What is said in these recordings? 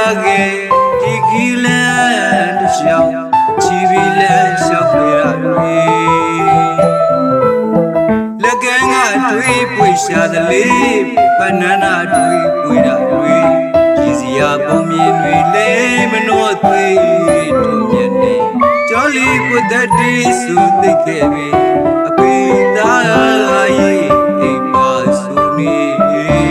စားခဲ့ဒီခီလန်တစ်ချောင်းချီပီလန်လျှောက်ပြရတွေလက်ကန်းကတွေးပွေရှာသလေးဘနနာတွေးပွေတာတွေကြည်စရာပုံမြင်တွေလဲမနှောသွေးတို့မြတ်နေကြောလီပုဒ္ဒတိစုသိခဲ့ပြီအပိသားရဲ့အိမ်ပါစုနေဒီ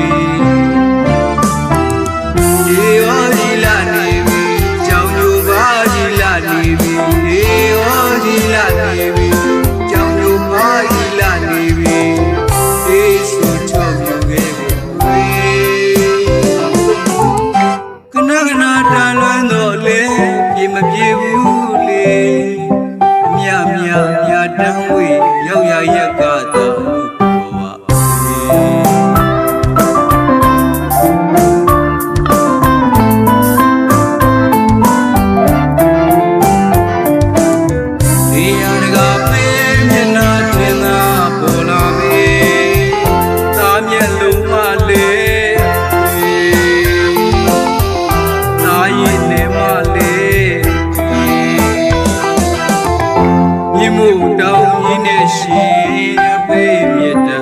တောင်းကြီးနဲ့ရှင်အပေးမြတ်တာ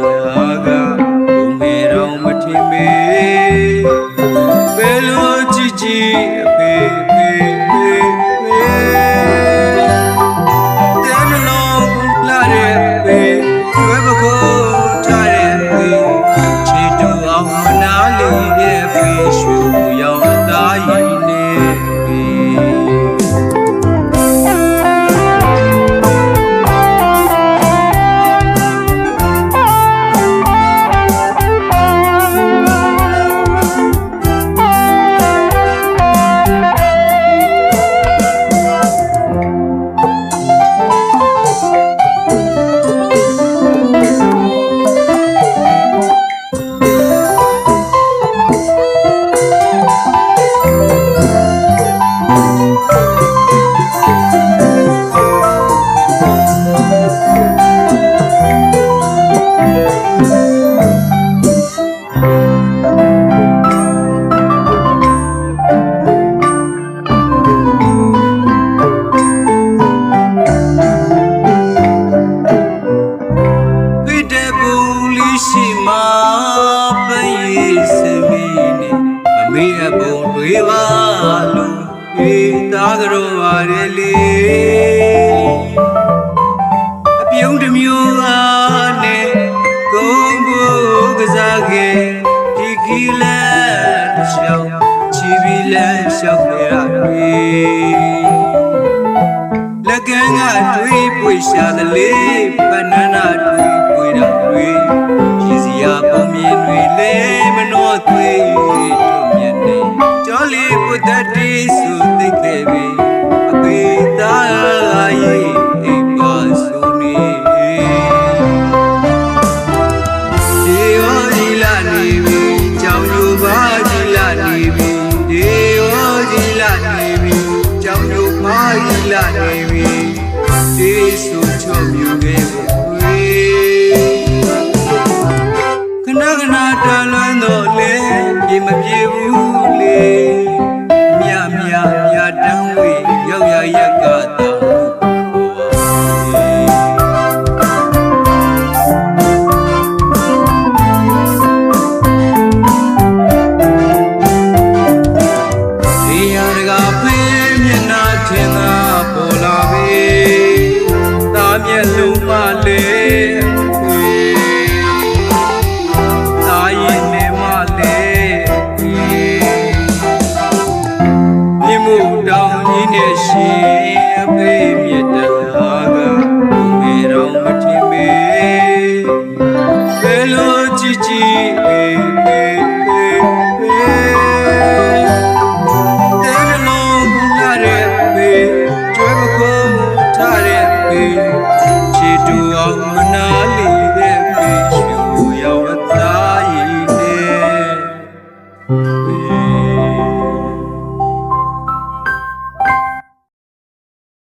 ကဘုံမေတော်မထင်ပေဘယ်လိုကြည့်ကြည့် ရှိမှာပန်းရည်စမီနေမမေ့အပုံတွေပါလို့အေးသားကြတော့ပါတယ်လေအပြုံးတစ်မျိုးအားနဲ့ဂုံဘူးကစားခဲ့ဒီကီလန်တစ်ချောင်းချီပီလန်လျှောက်ပြရတွေလက်ကန်းကတွေးပွေရှာသလေးဘနနာတွေးပွေတာတွေ လာနေပြီဒီဆိုချောမြူခဲ့